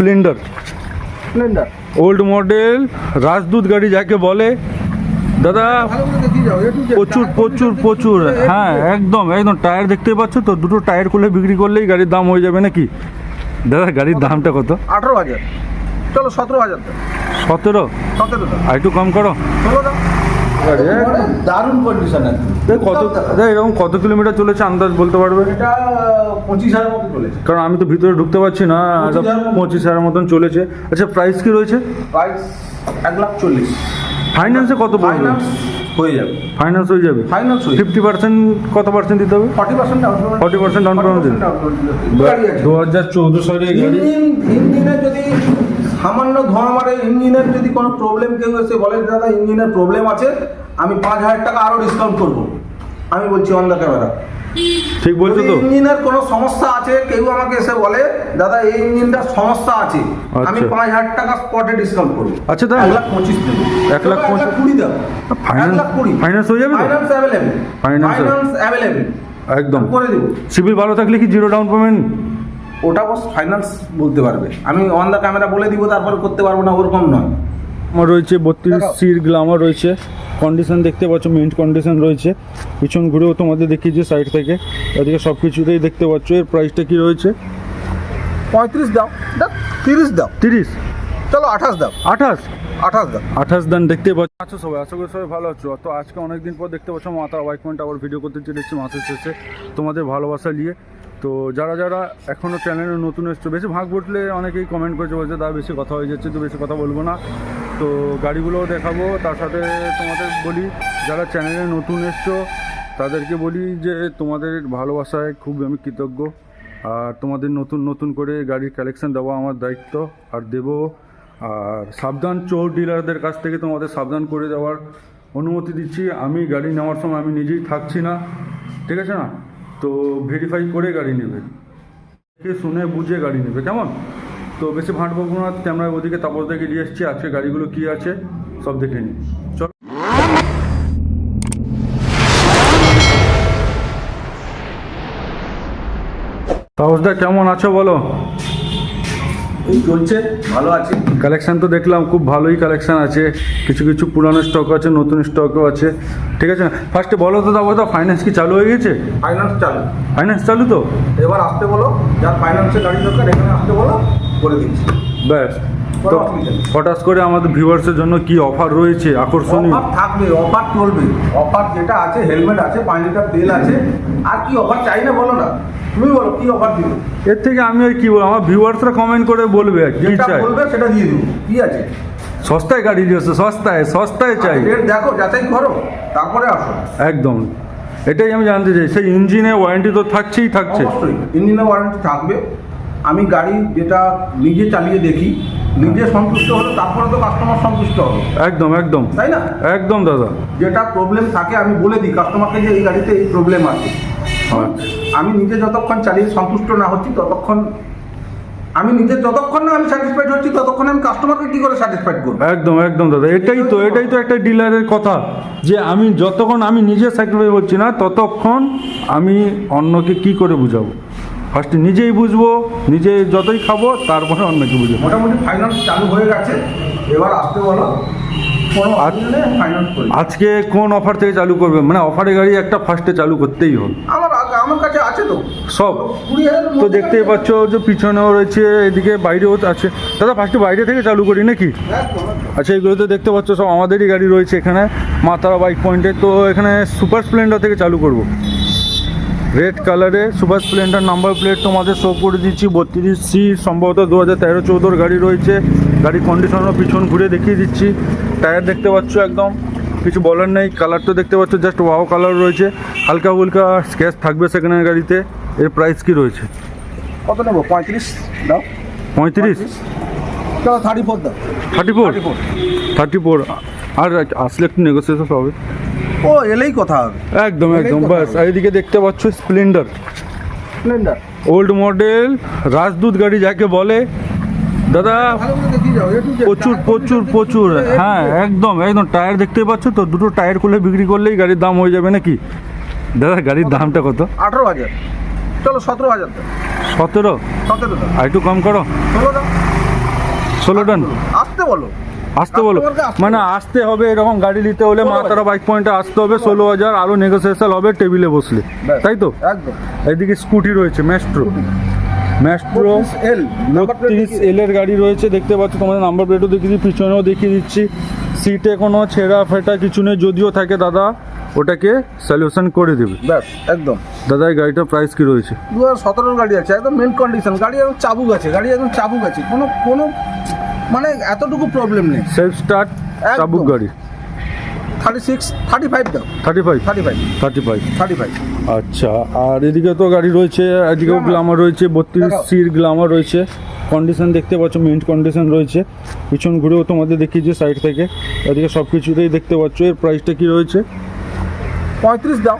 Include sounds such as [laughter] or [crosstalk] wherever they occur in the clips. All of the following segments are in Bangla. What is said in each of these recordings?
Splendor Splendor old model Rajdoot গাড়ি যাকে বলে। দাদা প্রচুর প্রচুর প্রচুর। হ্যাঁ একদম একদম টায়ার দেখতে পাচ্ছ তো দুটো টায়ার খুলে বিক্রি করলেই গাড়ির দাম হয়ে যাবে নাকি? দাদা গাড়ির দামটা কত? আঠারো হাজার। চলো সতেরো হাজার সতেরো? সতেরো আর একটু কম করো। দারুণ কন্ডিশন আছে কত এরকম কত কিলোমিটার চলেছে আন্দাজ বলতে পারবে? এটা পঁচিশ হাজার মতো চলেছে। কারণ আমি তো ভিতরে ঢুকতে পারছি না পঁচিশ হাজার পঁচিশ হাজার মতন চলেছে। আচ্ছা প্রাইস কি রয়েছে? প্রাইস এক লাখ চল্লিশ। ফাইন্যান্সে কত পড়বে? ফাইন্যান্স হয়ে যাবে। ফাইন্যান্স হয়ে যাবে? ফাইন্যান্স ফিফটি পার্সেন্ট কত পার্সেন্ট দিতে হবে? Forty percent down payment 40% down payment দিবে। গাড়ি আছে দু হাজার চৌদ্দ যদি সামান্য ধোঁয়া মারে ইঞ্জিনের যদি কোনো প্রবলেম কেউ এসে বলে দাদা ইঞ্জিনের প্রবলেম আছে আমি পাঁচ হাজার টাকা আরও ডিসকাউন্ট করব। আমি বলছি অন দ্য ক্যামেরা ঠিক বলছো তো? ইঞ্জিনের কোনো সমস্যা আছে কেউ আমাকে এসে বলে দাদা এই ইঞ্জিনটার সমস্যা আছে আমি আচ্ছা। পাঁচ হাজার টাকা স্পটে ডিসকাউন্ট করব। আচ্ছা তাই? এক লাখ পঁচিশ দেবো। এক লাখ পঁচিশ? কুড়ি এক লাখ কুড়ি। finance হয়ে যাবে? ফাইন্যান্স অ্যাভেলেবেল ফাইন্যান্স অ্যাভেলেবেল একদম। করে দেবো। সিভিল ভালো থাকলে কি জিরো ডাউন পেমেন্ট ওটা বস ফাইন্যান্স বলতে পারবে। আমি অন দ্য ক্যামেরা বলে দিব তারপর করতে পারব না ওরকম নয়। আমার রয়েছে বত্রিশ সির গ্লামার রয়েছে। কন্ডিশন দেখতে পাচ্ছ মিন্ট কন্ডিশন রয়েছে। পিছন ঘুরেও তোমাদের দেখিয়েছি সাইড থেকে। এদিকে সব কিছুতেই দেখতে পাচ্ছ এর প্রাইসটা কি রয়েছে? পঁয়ত্রিশ দাও। দাও তিরিশ দাও। তিরিশ? চলো আঠাশ দাও। আঠাশ? আঠাশ দাও। আঠাশ দান দেখতে পাচ্ছ। আছো সবাই আশা করি সবাই ভালো আছো। তো আজকে অনেকদিন পর দেখতে পাচ্ছ মাতা বাইক পয়েন্ট আবার ভিডিও করতে চলেছি মাসের শেষে। তোমাদের ভালোবাসা নিয়ে তো যারা যারা এখনও চ্যানেলে নতুন এসছো, বেশি ভাগ বটলে অনেকেই কমেন্ট করেছে, বলছে দাদা বেশি কথা হয়ে যাচ্ছে, তো বেশি কথা বলব না। তো গাড়িগুলোও দেখাবো, তার সাথে তোমাদের বলি, যারা চ্যানেলে নতুন এসছো, তাদেরকে বলি যে তোমাদের ভালোবাসায় খুব আমি কৃতজ্ঞ। আর তোমাদের নতুন নতুন করে গাড়ির কালেকশন দেওয়া আমার দায়িত্ব, আর দেবো। আর সাবধান চোর ডিলারদের কাছ থেকে তোমাদের সাবধান করে দেওয়ার অনুমতি দিচ্ছি। আমি গাড়ি নেওয়ার সময় আমি নিজেই থাকছি না, ঠিক আছে না? তো ভেরিফাই করে গাড়ি নেবে। দেখে শুনে বুঝে গাড়ি নেবে, কেমন? তো বেশি ভাঁট বকবো না ক্যামেরায় ওদিকে তাপস দেখে নিয়ে এসছি, আজকে গাড়িগুলো কী আছে, সব দেখে নিই। চলো। তাপসদা কেমন আছো বলো? এই চলছে ভালো আছে। কালেকশন তো দেখলাম খুব ভালোই কালেকশন আছে। কিছু কিছু পুরানো স্টক আছে নতুন স্টকও আছে। ঠিক আছে? ফার্স্টে বলো তো দাও তো ফাইন্যান্স কি চালু হয়ে গেছে? ফাইন্যান্স চালু। ফাইন্যান্স চালু তো? এবার আসতে বলো যার ফাইন্যান্সের গাড়ি দরকার এখানে আসতে বলো করে দিচ্ছি। ব্যাস। তো হঠাৎ করে আমাদের ভিউয়ার্সের জন্য কি অফার রয়েছে? আকর্ষণীয়। অফার থাকবে অফার চলবে। অফার যেটা আছে হেলমেট আছে পাঁচ লিটার তেল আছে। আর কি অফার চাই না বলো না। তুমি বলো কি অফার দিবে? এর থেকে আমি আর কি বলব? আমার ভিউয়ার্সরা কমেন্ট করে বলবে কি চাই? বলবে সেটা দিয়ে দেবো। কি আছে? সস্তায় গাড়ি দিয়েছে সস্তায় সস্তায় চাই। রেট দেখো যাচাই করো তারপরে আসো। একদম। এটাই আমি জানতে চাই। সেই ইঞ্জিনে ওয়ারেন্টি তো থাকছেই থাকছে। অবশ্যই ইঞ্জিনের ওয়ারেন্টি থাকবে। আমি গাড়ি যেটা নিজে চালিয়ে দেখি নিজে সন্তুষ্ট হলে তারপরে তো কাস্টমার সন্তুষ্ট হবে। একদম একদম। তাই না? একদম দাদা। যেটা প্রবলেম থাকে আমি বলে দিই কাস্টমারকে যে এই গাড়িতে এই প্রবলেম আছে। আচ্ছা আমি নিজে যতক্ষণ চালিয়ে সন্তুষ্ট না হচ্ছি ততক্ষণ আমি নিজে যতক্ষণ না আমি স্যাটিসফাইড হচ্ছি ততক্ষণ আমি কাস্টমারকে কি করে স্যাটিসফাইড করব? একদম একদম দাদা। এটাই তো এটাই তো একটা ডিলারের কথা। যে আমি যতক্ষণ আমি নিজে স্যাক্রিফাই হচ্ছি না ততক্ষণ আমি অন্যকে কি করে বুঝাবো? ফার্স্টে নিজেই বুঝব নিজে যতই খাব তারপরে অন্যকে বুঝব। মোটামুটি ফাইনাল চালু হয়ে গেছে। এবার আসতে বলো আজকে কোন অফার থেকে চালু করবে? মানে অফারে গাড়ি একটা ফার্স্টে চালু করতেই হবে। আমার আমার কাছে আছে তো। সব। তো দেখতেই পাচ্ছ যে পিছনেও রয়েছে এদিকে বাইরেও আছে। দাদা ফার্স্টে বাইরে থেকে চালু করি নাকি? আচ্ছা এগুলোতে দেখতে পাচ্ছ সব আমাদেরই গাড়ি রয়েছে এখানে। মাতারা বাইক পয়েন্টে তো এখানে সুপার স্প্লেন্ডার থেকে চালু করব। রেড কালারে সুপার স্প্লেন্ডার নাম্বার প্লেট তোমাদের শো করে দিচ্ছি। বত্রিশ সি সম্ভবত দু হাজার তেরো চৌদ্দোর গাড়ি রয়েছে। গাড়ি কন্ডিশনও পিছন ঘুরে দেখিয়ে দিচ্ছি। টায়ার দেখতে পাচ্ছ একদম। কিছু বলার নেই কালার তো দেখতে পাচ্ছ জাস্ট ওয়াও কালার রয়েছে। হালকা হুলকা স্ক্যাচ থাকবে সেখানের গাড়িতে। এর প্রাইস কি রয়েছে? কত নেব? পঁয়ত্রিশ? দাও। পঁয়ত্রিশ? থার্টি ফোর দাও। থার্টি ফোর 34 থার্টি ফোর আর আসলে একটু নেগোসিয়েশন হবে। ও এলেই কথা হবে। একদম একদম আর এদিকে দেখতে পাচ্ছ Splendor. Splendor? Old model Rajdoot গাড়ি যাকে বলে। দাদা প্রচুর প্রচুর প্রচুর। হ্যাঁ একদম একদম টায়ার দেখতে পাচ্ছ তো দুটো টায়ার খুলে বিক্রি করলেই গাড়ির দাম হয়ে যাবে নাকি? দাদা গাড়ির দামটা কত? আঠারো হাজার। চলো সতেরো হাজার সতেরো? সতেরো আর একটু কম করো। ষোলো ডান। আসতে বলো। আসতে বলো। মানে আসতে হবে এরকম গাড়ি নিতে হলে মা তারা বাইক পয়েন্টে আসতে হবে ষোলো হাজার আরও নেগোসিয়েশন হবে টেবিলে বসলে। তাই তো? একদম। এদিকে স্কুটি রয়েছে ম্যাস্ট্রো ম্যাস্ট্রো এল বত্রিশ এল এর গাড়ি রয়েছে দেখতে পাচ্ছ তোমাদের নাম্বার প্লেটও দেখিয়ে দিচ্ছি পিছনেও দেখিয়ে দিচ্ছি। সিটে কোনো ছেঁড়া ফেটা কিছু নেই যদিও থাকে দাদা ওটাকে সলিউশন করে দেবে। ব্যাস একদম। দাদা এই গাড়িটার প্রাইস কি রয়েছে? দু হাজার সতেরোর গাড়ি আছে একদম মেন কন্ডিশন গাড়ি একদম চাবুক আছে গাড়ি একদম চাবুক আছে। কোনো কোনো মানে এতটুকু প্রবলেম নেই। সেলফ স্টার্ট চাবুক গাড়ি। থার্টি সিক্স থার্টি ফাইভ দাও। Thirty five thirty five thirty five thirty five আচ্ছা আর এদিকে তো গাড়ি রয়েছে এদিকেও গ্লামার রয়েছে বত্রিশ সির গ্লামার রয়েছে। কন্ডিশন দেখতে পাচ্ছ মিন্ট কন্ডিশন রয়েছে। পিছন ঘুরেও তোমাদের দেখিয়েছি সাইড থেকে। এদিকে সব কিছুতেই দেখতে পাচ্ছ এর প্রাইসটা কি রয়েছে? পঁয়ত্রিশ দাও।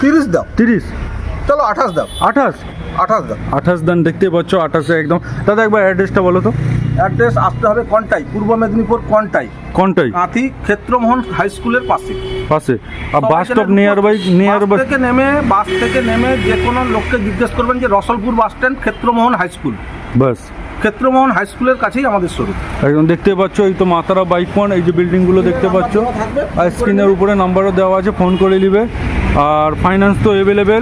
তিরিশ দাও। তিরিশ? চলো আঠাশ দাও। আঠাশ? আঠাশ দাও। আঠাশ দান দেখতে পাচ্ছ আঠাশে একদম। দাদা একবার অ্যাড্রেসটা বলো তো। অ্যাড্রেস আসতে হবে কন্টাই পূর্ব মেদিনীপুর কন্টাই। কোনটাই? কাঁথি ক্ষেত্রমোহন হাই স্কুলের পাশে। পাশে। আর bus stop nearby nearby থেকে নেমে বাস থেকে নেমে যে কোনো লোককে জিজ্ঞেস করবেন যে Rasalpur bus stand Kshetramohan high school bus Kshetramohan high স্কুলের কাছেই আমাদের শোরুম একদম দেখতে পাচ্ছ এই তো মাতারা বাইক পয়েন্ট এই যে বিল্ডিংগুলো দেখতে পাচ্ছ। আর স্ক্রিনের উপরে নাম্বারও দেওয়া আছে ফোন করে নিবে। আর ফাইন্যান্স তো অ্যাভেলেবল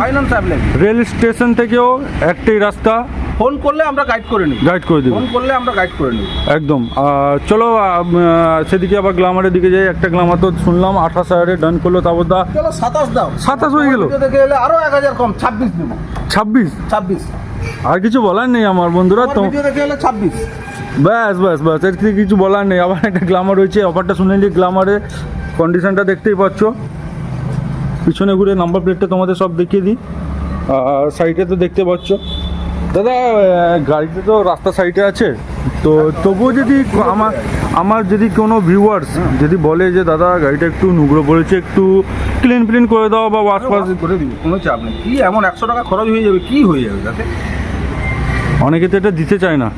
রেল স্টেশন থেকেও একটাই রাস্তা। ফোন করলে আমরা গাইড করে নিই গাইড করে দেবে ফোন করলে আমরা গাইড করে নিই একদম। চলো সেদিকে আবার গ্লামারের দিকে যাই। একটা গ্লামার তো শুনলাম আঠাশ হাজারে ডান করল তারপর দা চলো সাতাশ দাও। সাতাশ হয়ে গেল। দেখে এলে আরও এক হাজার কম ছাব্বিশ দেবো। ছাব্বিশ? ছাব্বিশ। আর কিছু বলার নেই আমার বন্ধুরা তো দেখে এলে ছাব্বিশ। ব্যাস ব্যাস ব্যাস এর থেকে কিছু বলার নেই। আবার একটা গ্লামার রয়েছে অফারটা শুনে নিই গ্লামারের কন্ডিশনটা দেখতেই পাচ্ছ। পিছনে ঘুরে নাম্বার প্লেটটা তোমাদের সব দেখিয়ে দিই। আর সাইডে তো দেখতে পাচ্ছ। দাদা গাড়িতে তো রাস্তা সাইডে আছে। তো তবুও যদি আমার আমার যদি কোনো ভিউয়ার্স যদি বলে যে দাদা গাড়িটা একটু নুগড়ো পড়েছে একটু ক্লিন ফ্লিন করে দাও বা ওয়াশ ফাশ ওয়াশ করে দিবি কোনো চাপ নেই। কি এমন একশো টাকা খরচ হয়ে যাবে কি হয়ে যাবে তাতে? অনেকে তো এটা দিতে চায় না।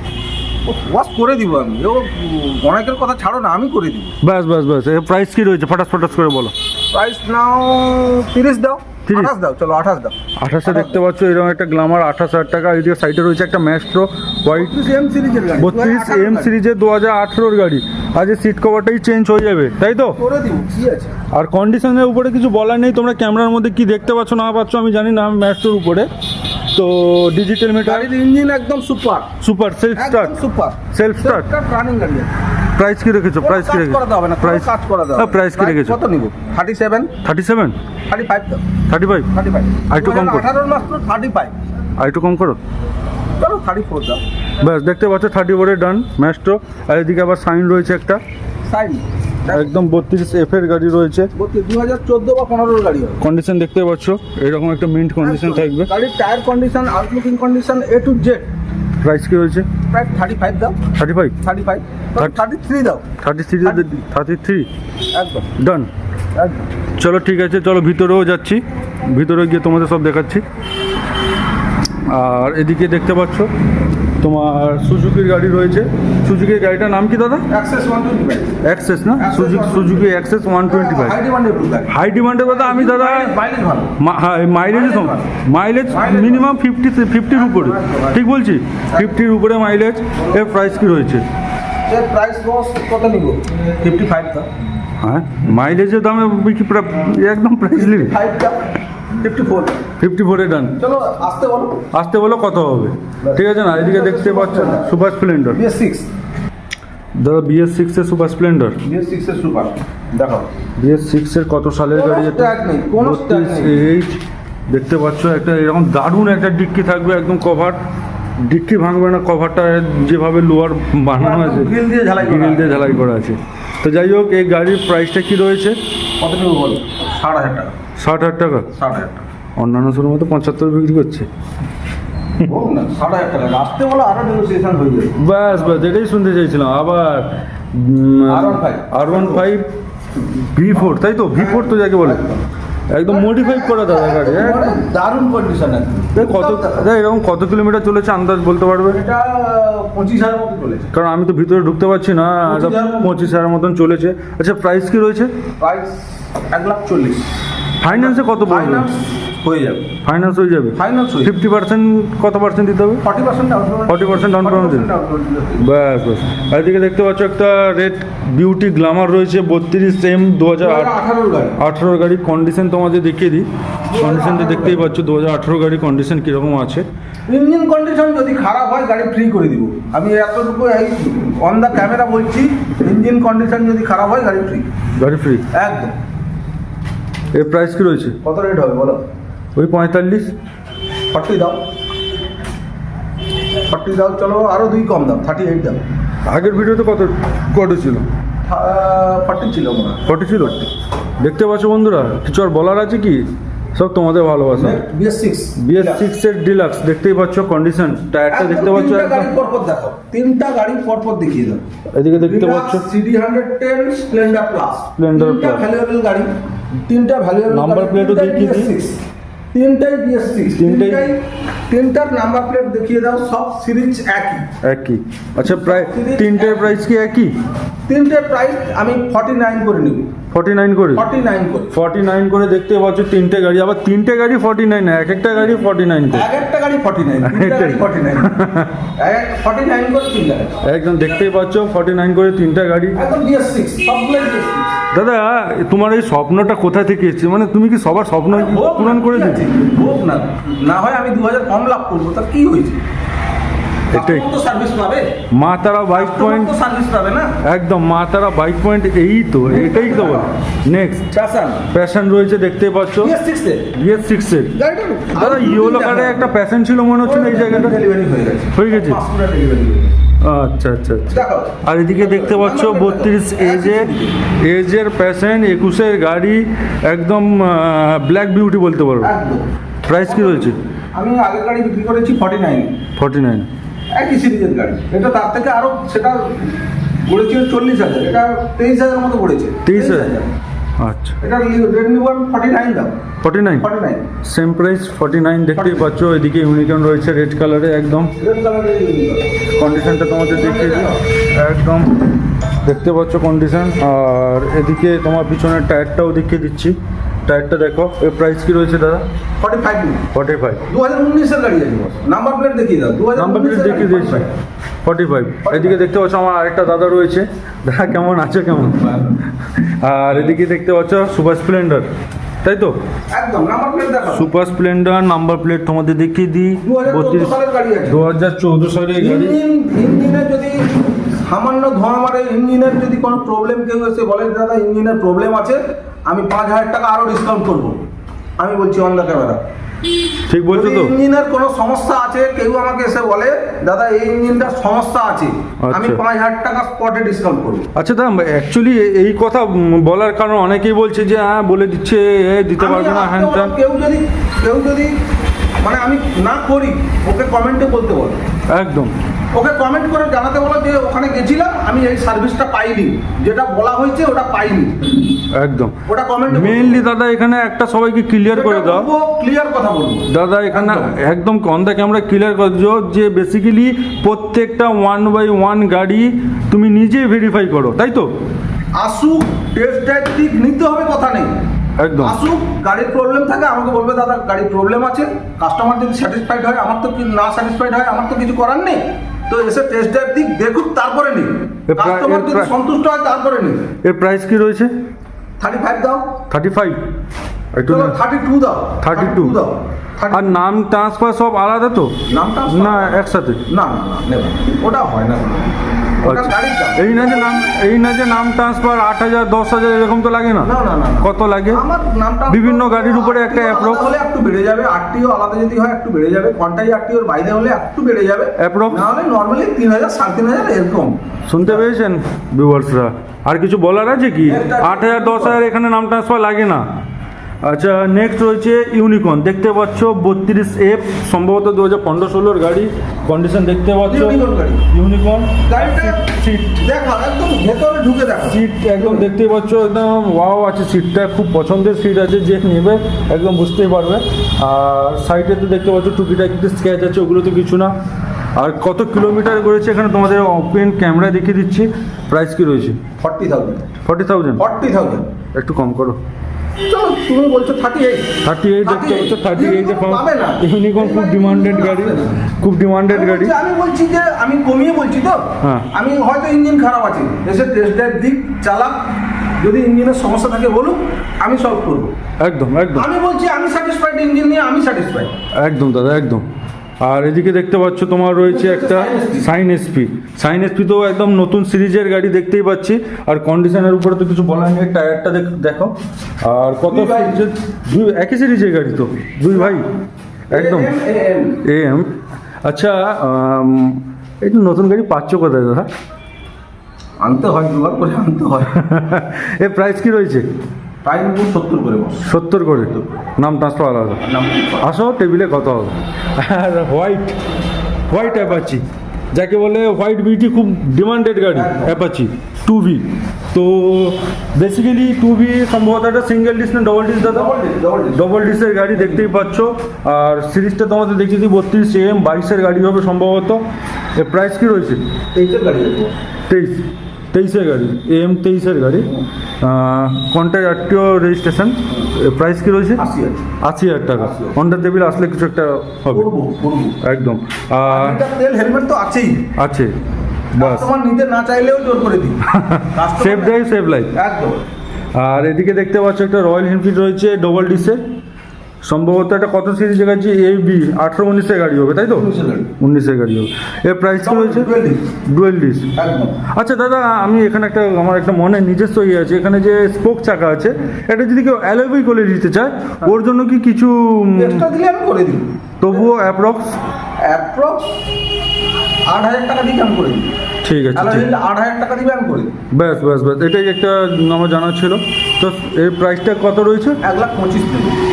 ওয়াশ করে দিব আমি। ও কথা ছাড়ো না আমি করে দিব। ব্যাস ব্যাস ব্যাস এর প্রাইস কি রয়েছে? ফটাস ফটাস করে বলো। প্রাইস নাও তিরিশ দাও। 30 আঠাশ দাও চলো আঠাশ দাও। আঠাশে দেখতে পাচ্ছ এরকম একটা গ্লামার আঠাশ হাজার টাকা এদিকে সাইডে রয়েছে একটা ম্যাস্ট্রো হোয়াইট বত্রিশ এম সিরিজের গাড়ি। বত্রিশ এম সিরিজের দু হাজার আঠেরোর গাড়ি। আজ সিট কভারটাই চেঞ্জ হয়ে যাবে তাই তো? করে দিব কি আছে? আর কন্ডিশনের উপরে কিছু বলার নেই তোমরা ক্যামেরার মধ্যে কি দেখতে পাচ্ছ না পাচ্ছ আমি জানি না ম্যাস্ট্রোর উপরে। তো ডিজিটাল মিটার গাড়ির ইঞ্জিন একদম super super self start super self start running গাড়ি। প্রাইস কি রেখেছো? প্রাইস কি রেখেছো? হবে না প্রাইস কাজ করা দাও। প্রাইস কি রেখেছো? কত নিব? Thirty seven thirty seven thirty five thirty five thirty five আর একটু কম করো। আঠারোর মাত্র থার্টি ফাইভ আর একটু কম করো। চলো থার্টি ফোর দাও। ব্যাস দেখতে পাচ্ছ থার্টি ফোরে ডান ম্যাস্ট্রো আর এদিকে আবার সাইন রয়েছে একটা। সাইড একদম বত্রিশ এফ এর গাড়ি রয়েছে। দু হাজার চোদ্দ বা পনেরোর গাড়ি কন্ডিশন দেখতে পাচ্ছ এরকম একটা মিন্ট কন্ডিশন থাকবে। গাড়ির tyre condition outlooking condition A to Z price কি রয়েছে প্রায় থার্টি ফাইভ দাও। Thirty five thirty five thirty three দাও। থার্টি থ্রি থার্টি থ্রি একদম। ডান চলো ঠিক আছে চলো ভিতরেও যাচ্ছি। ভিতরে গিয়ে তোমাদের সব দেখাচ্ছি। আর এদিকে দেখতে পাচ্ছ তোমার সুজুকির গাড়ি রয়েছে। সুজুকির গাড়িটার নাম কি দাদা? অ্যাক্সেস না? Suzuki Suzuki Access one twenty five high ডিমান্ডের কথা আমি দাদা মাইলেজ মাইলেজ মিনিমাম ফিফটি ফিফটির উপরে। ঠিক বলছি? ফিফটির উপরে মাইলেজ এর প্রাইস কি রয়েছে? প্রাইস লস কত নিব? ফিফটি ফাইভ হ্যাঁ? মাইলেজের দামে একদম প্রাইস নেবে ফাইভ ফিফটি ফোর। ডান আসতে বলো। কত হবে। ঠিক আছে না? এদিকে দেখতে পাচ্ছ সুপার স্প্লেন্ডার। বিএস সিক্স সিক্সের সুপার স্প্লেন্ডার। বিএস সিক্সের সুপার। দেখো বিএস কত সালের গাড়ি এটা। এইচ দেখতে পাচ্ছ একটা এরকম দারুণ একটা ডিক্কি থাকবে একদম কভার ডিক্কি ভাঙবে না কভারটা যেভাবে লোয়ার বানানো আছে গ্রিল দিয়ে ঝালাই করা আছে। দিয়ে ঝালাই করা আছে। তো যাই হোক এই গাড়ির প্রাইসটা কি রয়েছে? কত নিব বলো? ষাট হাজার টাকা। ষাট হাজার টাকা? ষাট হাজার টাকা। অন্যান্য শোরুম মতো পঁচাত্তর বিক্রি করছে। হোক না ষাট হাজার টাকা। আসতে বলো আরও নেগোসিয়েশন হয়ে যাবে। ব্যাস ব্যাস এটাই শুনতে চাইছিলাম। আবার R one five V four তাই তো? ভি ফোর তো যাকে বলে। একদম। মডিফাই করা দাদা গাড়ি হ্যাঁ? দারুণ কন্ডিশন কত এরকম কত কিলোমিটার চলেছে আন্দাজ বলতে পারবে? পঁচিশ হাজার মতো চলেছে। কারণ আমি তো ভিতরে ঢুকতে পারছি না পঁচিশ হাজার মতন চলেছে। আচ্ছা প্রাইস কি রয়েছে? প্রাইস এক লাখ চল্লিশ। ফাইন্যান্সে কত পড়বে? ফাইন্যান্স হয়ে যাবে। ফাইন্যান্স হয়ে যাবে? ফাইন্যান্স হয়ে ফিফটি পার্সেন্ট কত পার্সেন্ট দিতে হবে? Forty percent down payment 40% down payment দিন। ব্যাস ব্যাস। আর এদিকে দেখতে পাচ্ছ একটা রেড বিউটি গ্লামার রয়েছে বত্রিশ এম দু হাজার আঠারোর গাড়ি। কন্ডিশন তোমাদের দেখিয়ে দিই। কন্ডিশনটা দেখতেই পাচ্ছ দু হাজার আঠেরো গাড়ির কন্ডিশন কীরকম আছে। ইঞ্জিন কন্ডিশন যদি খারাপ হয় গাড়ি ফ্রি করে দিব। আমি এতটুকু এই অন দ্য ক্যামেরা বলছি ইঞ্জিন কন্ডিশন যদি খারাপ হয় গাড়ি ফ্রি গাড়ি ফ্রি একদম। এর প্রাইস কী রয়েছে? কত রেট হবে বলো? ওই পঁয়তাল্লিশ। ফর্টি দাও। ফর্টি দাও চলো আরও দুই কম দাম থার্টি এইট দাও। আগের ভিডিওতে কত কত ছিল? ফর্টি ছিল মনে হয়। ফর্টি ছিল? দেখতে পাচ্ছ বন্ধুরা কিছু আর বলার আছে কি? সব তোমাদের ভালোবাসা। বিএস সিক্স বিএস সিক্স এর ডিলাক্স দেখতেই পাচ্ছ কন্ডিশন টায়ারটা দেখতে পাচ্ছ গাড়ি পরপর দেখো তিনটা গাড়ি পরপর দেখিয়ে দাও। এদিকে দেখতে পাচ্ছ। CD hundred ten Splendor plus তিনটা Plus। ভ্যালুয়েবল গাড়ি। তিনটা ভ্যালুয়েবল নাম্বার plate ও দেখিয়ে দিই। তিনটাই বিএস সিক্স তিনটাই- তিনটার নাম্বার প্লেট দেখিয়ে দাও সব সিরিজ একই। একই। আচ্ছা প্রায় তিনটের প্রাইস কি একই? তিনটের প্রাইস আমি ফর্টি নাইন করে নেব। ফর্টি নাইন করে। ফর্টি নাইন করে। ফর্টি নাইন করে দেখতে পাচ্ছ তিনটে গাড়ি। আবার তিনটে গাড়ি ফর্টি নাইন এক একটা গাড়ি ফর্টি নাইন করে। এক একটা গাড়ি ফর্টি নাইন তিনটা গাড়ি ফর্টি নাইন ফর্টি নাইন করে তিনটা একদম দেখতেই পাচ্ছ ফর্টি নাইন করে তিনটা গাড়ি। একদম বিএস সিক্স সবগুলোই বিএস সিক্স দাদা তোমার এই স্বপ্নটা কোথা থেকে এসছে? মানে তুমি কি সবার স্বপ্ন পূরণ করে দিচ্ছি হোক না না হয় আমি দু হাজার কম লাভ করব তা কি হয়েছে? এটাই। মা তারা পয়েন্ট একদম মা তারা পয়েন্ট এই তো এটাই তো বল। নেক্সট প্যাশন প্যাশন রয়েছে দেখতেই পাচ্ছ। বিএস সিক্সে বিএস সিক্স এর। দাদা ইয়েলো কার্ডে একটা প্যাশন ছিল মনে হচ্ছে না এই জায়গাটা? হয়ে গেছে। আচ্ছা আচ্ছা আচ্ছা। আর এদিকে দেখতে পাচ্ছ বত্রিশ এজের এজের প্যাশন একুশের গাড়ি একদম ব্ল্যাক বিউটি বলতে পারো। প্রাইস কি রয়েছে? আমি আগের গাড়ি বিক্রি করেছি ফর্টি নাইন ফর্টি নাইন একই সিরিজের গাড়ি। এটা তার থেকে আরও সেটা পড়েছিল চল্লিশ হাজার। এটা তেইশ হাজার মতো পড়েছে তেইশ হাজার? আচ্ছা। এটা রেড নিউ ফর্টি নাইন দাম forty nine forty nine same price forty nine দেখতেই পাচ্ছ এদিকে ইউনিকর্ন রয়েছে রেড কালারে একদম। রেড কন্ডিশনটা তোমাদের দেখিয়ে দিই। একদম। দেখতে পাচ্ছ কন্ডিশন আর এদিকে তোমার পিছনের টায়ারটাও দেখিয়ে দিচ্ছি। টায়ারটা দেখো এর প্রাইস কি রয়েছে দাদা? ফর্টি ফাইভ ফর্টি ফাইভ দু হাজার উনিশের গাড়ি আছে। নাম্বার প্লেট দেখিয়ে দাও। দু হাজার নাম্বার প্লেট দেখিয়ে দিয়েছি। ফর্টি ফাইভ এদিকে দেখতে পাচ্ছ আমার আরেকটা দাদা রয়েছে। দাদা কেমন? আছে কেমন? আর এদিকে দেখতে পাচ্ছ সুপার স্প্লেন্ডার। তাই তো? একদম নাম্বার প্লেট দেখো সুপার স্প্লেন্ডার নাম্বার প্লেট তোমাদের দেখিয়ে দিই। 2014 বত্রিশ সালের গাড়ি আছে। দু হাজার চৌদ্দ সালের গাড়ি। ইঞ্জিনে যদি সামান্য ধোঁয়া মারে ইঞ্জিনের যদি কোনো প্রবলেম কেউ এসে বলে দাদা ইঞ্জিনের প্রবলেম আছে আমি পাঁচ হাজার টাকা আরও ডিসকাউন্ট করব। আমি বলছি অন দ্য ক্যামেরা ঠিক বলছো তো? ইঞ্জিনের কোনো সমস্যা আছে কেউ আমাকে এসে বলে দাদা এই ইঞ্জিনটার সমস্যা আছে আমি আচ্ছা। পাঁচ হাজার টাকা স্পটে ডিসকাউন্ট করব। আচ্ছা দাম অ্যাকচুয়ালি এই কথা বলার কারণ অনেকেই বলছে যে হ্যাঁ বলে দিচ্ছে দিতে পারবে না হ্যান কেউ যদি কেউ যদি মানে আমি না করি ওকে কমেন্টে বলতে বলো। একদম। ওকে কমেন্ট করে জানাতে বলো যে ওখানে গেছিলাম আমি এই সার্ভিসটা পাইনি। যেটা বলা হয়েছে ওটা পাইনি। একদম। ওটা কমেন্ট মেইনলি দাদা এখানে একটা সবাইকে ক্লিয়ার করে দাও। ক্লিয়ার কথা বলব। দাদা এখানে একদম। অন দ্য ক্যামেরা ক্লিয়ার করে দিও যে বেসিক্যালি প্রত্যেকটা ওয়ান বাই ওয়ান গাড়ি তুমি নিজে ভেরিফাই করো তাই তো? আসুক টেস্ট ড্রাইভ ঠিক নিতে হবে কথা নেই। একদম। আসুক গাড়ির প্রবলেম থাকে আমাকে বলবে দাদা গাড়ির প্রবলেম আছে কাস্টমার যদি স্যাটিসফাইড হয় আমার তো না স্যাটিসফাইড হয় আমার তো কিছু করার নেই। তো এসে টেস্ট ড্রাইভ দিক দেখুক তারপরে নিন কাস্টমার যদি সন্তুষ্ট হয় তারপরে নিন এর প্রাইস কি রয়েছে? থার্টি ফাইভ দাও। থার্টি ফাইভ একটু থার্টি টু দাও 32 দাও আর নাম ট্রান্সফার সব আলাদা তো? নামটা না একসাথে? না না ওটা হয় না। আচ্ছা। এই না যে নাম এই না যে নাম ট্রান্সফার আট হাজার দশ হাজার এরকম তো লাগে না। কত লাগে? বিভিন্ন গাড়ির উপরে একটা অ্যাপ্রক্স হলে একটু বেড়ে যাবে আরটিও আলাদা যদি হয় একটু বেড়ে যাবে। কন্টাই আরটিওর বাইরে হলে একটু বেড়ে যাবে। Approx? না হলে নর্মালি তিন হাজার সাড়ে তিন হাজার এরকম। শুনতে পেয়েছেন ভিউয়ার্সরা আর কিছু বলার আছে কি? আট হাজার দশ হাজার এখানে নাম ট্রান্সফার লাগে না? আচ্ছা নেক্সট রয়েছে ইউনিকর্ন দেখতে পাচ্ছ বত্রিশ এফ সম্ভবত দু হাজার পনেরো ষোলোর গাড়ি। কন্ডিশন দেখতে পাচ্ছ। ইউনিকর্ন সিট ভেতরে ঢুকে দেখো। সিট একদম দেখতেই পাচ্ছ একদম ওয়াও আছে সিটটা খুব পছন্দের সিট আছে যে নেবে একদম বুঝতেই পারবে। আর সাইডে তো দেখতে পাচ্ছ টুকিটা কিছু স্ক্র্যাচ আছে ওগুলো তো কিছু না। আর কত কিলোমিটার করেছে এখানে তোমাদের ওপেন ক্যামেরা দেখিয়ে দিচ্ছি। প্রাইস কি রয়েছে? Forty thousand forty thousand forty thousand একটু কম করো। চলো তুমি বলছো থার্টি এইট থার্টি এইট দেখতে পাচ্ছ থার্টি এইটে পাবে না। ইউনিকর্ন খুব ডিমান্ডেড গাড়ি খুব ডিমান্ডেড গাড়ি। আমি বলছি যে আমি কমিয়ে বলছি তো? হ্যাঁ। আমি হয়তো ইঞ্জিন খারাপ আছে। এসে টেস্ট ড্রাইভ দিক চালাক যদি ইঞ্জিনের সমস্যা থাকে বলুক আমি সলভ করব। একদম একদম। আমি বলছি আমি স্যাটিসফাইড ইঞ্জিন নিয়ে আমি স্যাটিসফাইড একদম দাদা একদম। আর এদিকে দেখতে পাচ্ছ তোমার রয়েছে একটা সাইন এসপি সাইন এসপি তো একদম নতুন সিরিজের গাড়ি দেখতেই পাচ্ছি। আর কন্ডিশনের উপরে তো কিছু বলার নেই টায়ারটা দেখ- দেখো। আর কত দুই একই সিরিজের গাড়ি তো দুই ভাই। একদম। এম আচ্ছা এই তো নতুন গাড়ি পাচ্ছ কোথায় দাদা? আনতে হয় দুবার করে আনতে হয়। [laughs] এর প্রাইস কি রয়েছে? প্রায় সত্তর করে সত্তর করে? নাম ট্রান্সফার আলাদা। নাম আসো টেবিলে কথা হবে। আর হোয়াইট হোয়াইট অ্যাপাচি যাকে বলে হোয়াইট বিউটি খুব ডিমান্ডেড গাড়ি অ্যাপাচি টু বি তো বেসিক্যালি টু বি সম্ভবত একটা সিঙ্গেল ডিস না ডবল ডিস দাদা। ডবল ডিসের গাড়ি দেখতেই পাচ্ছ। আর সিরিজটা তোমাদের দিই বত্রিশ এম বাইশের গাড়ি হবে সম্ভবত। এর প্রাইস কি রয়েছে? তেইশের গাড়ি তেইশ। তেইশের গাড়ি এম তেইশের গাড়ি কন্ট্যাক্ট আরটিও রেজিস্ট্রেশন প্রাইস কি রয়েছে? আশি হাজার। টাকা। হন্ডা টেবিল আসলে কিছু একটা হবে। একদম। আর তেল হেলমেট তো আছেই। আছে। বাস। নিতে না চাইলেও জোর করে দিই। সেভ ড্রাইভ সেভ লাইফ একদম। আর এদিকে দেখতে পাচ্ছ একটা রয়্যাল এনফিল্ড রয়েছে ডবল ডিসের সম্ভবত একটা কত সিরিজ গাড়ি এ বি আঠেরো উনিশের গাড়ি হবে তাই তো? উনিশের গাড়ি। হবে। এর প্রাইস কি রয়েছে ডুয়েল ডিস আচ্ছা দাদা আমি এখানে একটা আমার একটা মনে নিজস্ব ইয়ে আছে। এখানে যে স্পোক চাকা আছে এটা যদি কেউ অ্যালোভি করে দিতে চায় ওর জন্য কি কিছু দিলে আমি করে দিই তবুও অ্যাপ্রক্স অ্যাপ্রক্স আট হাজার টাকা দিলে আমি করে দিই ঠিক আছে আলহামদুলিল্লাহ আট হাজার টাকা দিবে আমি করে ব্যাস ব্যাস ব্যাস এটাই একটা আমার জানা ছিল। তো এর প্রাইসটা কত রয়েছে? এক লাখ পঁচিশ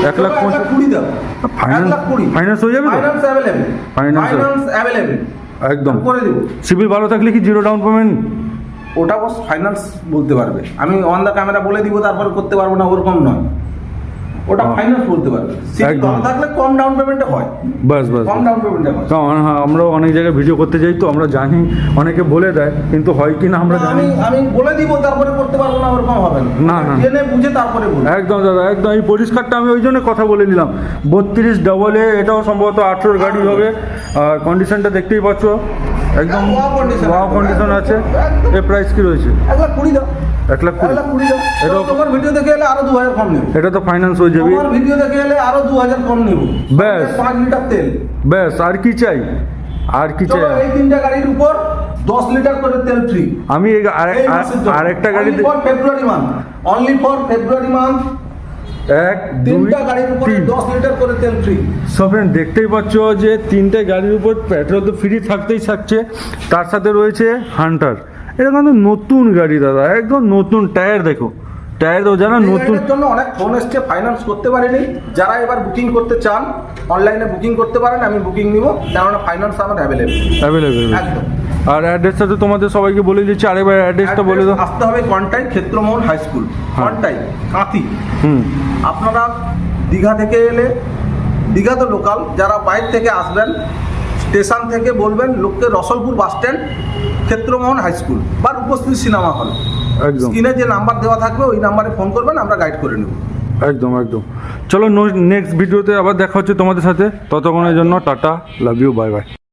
এক লাখ পঁচিশ? কুড়ি দাও কুড়ি। finance হয়ে যাবে ফাইন্যান্স অ্যাভেলেবেল ফাইন্যান্স অ্যাভেলেবেল একদম। করে দেবো। সিভিল ভালো থাকলে কি জিরো ডাউন পেমেন্ট ওটা বস ফাইন্যান্স বলতে পারবে। আমি অন দ্য ক্যামেরা বলে দিব তারপর করতে পারব না ওরকম নয়। ওটা। ফাইন্যান্স বলতে পারবে। একদম। কম থাকলে কম ডাউন পেমেন্টে হয়। বাস বাস কম ডাউন পেমেন্টে হয়। কারণ হ্যাঁ, আমরাও অনেক জায়গায় ভিডিও করতে যাই তো আমরা জানি অনেকে বলে দেয় কিন্তু হয় কি না আমরা জানি। আমি বলে দিব তারপরে করতে পারব না ওরকম হবে না। না। জেনে বুঝে তারপরে বলব। একদম দাদা একদম এই পরিষ্কারটা আমি ওই জন্য কথা বলে নিলাম। বত্রিশ ডবল এ এটাও সম্ভবত আঠেরোর গাড়ি হবে। আর কন্ডিশনটা দেখতেই পাচ্ছ। একদম ওয়াও কন্ডিশন আছে। এর প্রাইস কি রয়েছে? এক লাখ কুড়ি দাও। এক লাখ কুড়ি। এটাও- তোমার ভিডিও দেখে এলে আরও দু হাজার কম নেব। এটা তো ফাইন্যান্স হয়ে যাবে তোমার ভিডিও দেখে এলে আরও কম নেব। ব্যাস। পাঁচ লিটার তেল। ব্যাস আর কি চাই? আর কি চাই? এই তিনটা গাড়ির উপর দশ লিটার করে তেল ফ্রি আমি আরে- আরেকটা গাড়িতে for February month only for February month এক তিনটা গাড়ির উপরে তিন। দশ লিটার করে তেল ফ্রি সো ফ্রেন্ড দেখতেই পাচ্ছ যে তিনটে গাড়ির উপর পেট্রোল তো ফ্রি থাকতেই থাকছে। তার সাথে রয়েছে হান্টার এটা কিন্তু নতুন গাড়ি দাদা একদম নতুন টায়ার দেখো। টায়ার তো জানা নতুন জন্য অনেক ফোন এসছে ফাইন্যান্স করতে পারিনি। যারা এবার বুকিং করতে চান অনলাইনে বুকিং করতে পারেন আমি বুকিং নিব কেননা ফাইন্যান্স আমার অ্যাভেলেবেল অ্যাভেলেবেল একদম। আর অ্যাড্রেসটা তো তোমাদের সবাইকে বলে দিচ্ছি আরেকবার অ্যাড্রেসটা বলে দাও। আসতে হবে কন্টাই ক্ষেত্রমোহন হাই স্কুল। কন্টাই কাঁথি হুম। আপনারা দীঘা থেকে এলে দীঘা তো লোকাল যারা বাইরে থেকে আসবেন স্টেশন থেকে বলবেন লোককে Rasalpur bus stand Kshetramohan high school বা উপস্থিত সিনেমা হল। একদম। স্ক্রিনে যে নাম্বার দেওয়া থাকবে ওই নাম্বারে ফোন করবেন আমরা গাইড করে নেব। একদম একদম। চলো নেক্সট ভিডিওতে আবার দেখা হচ্ছে তোমাদের সাথে। ততক্ষণের জন্য tata love you bye bye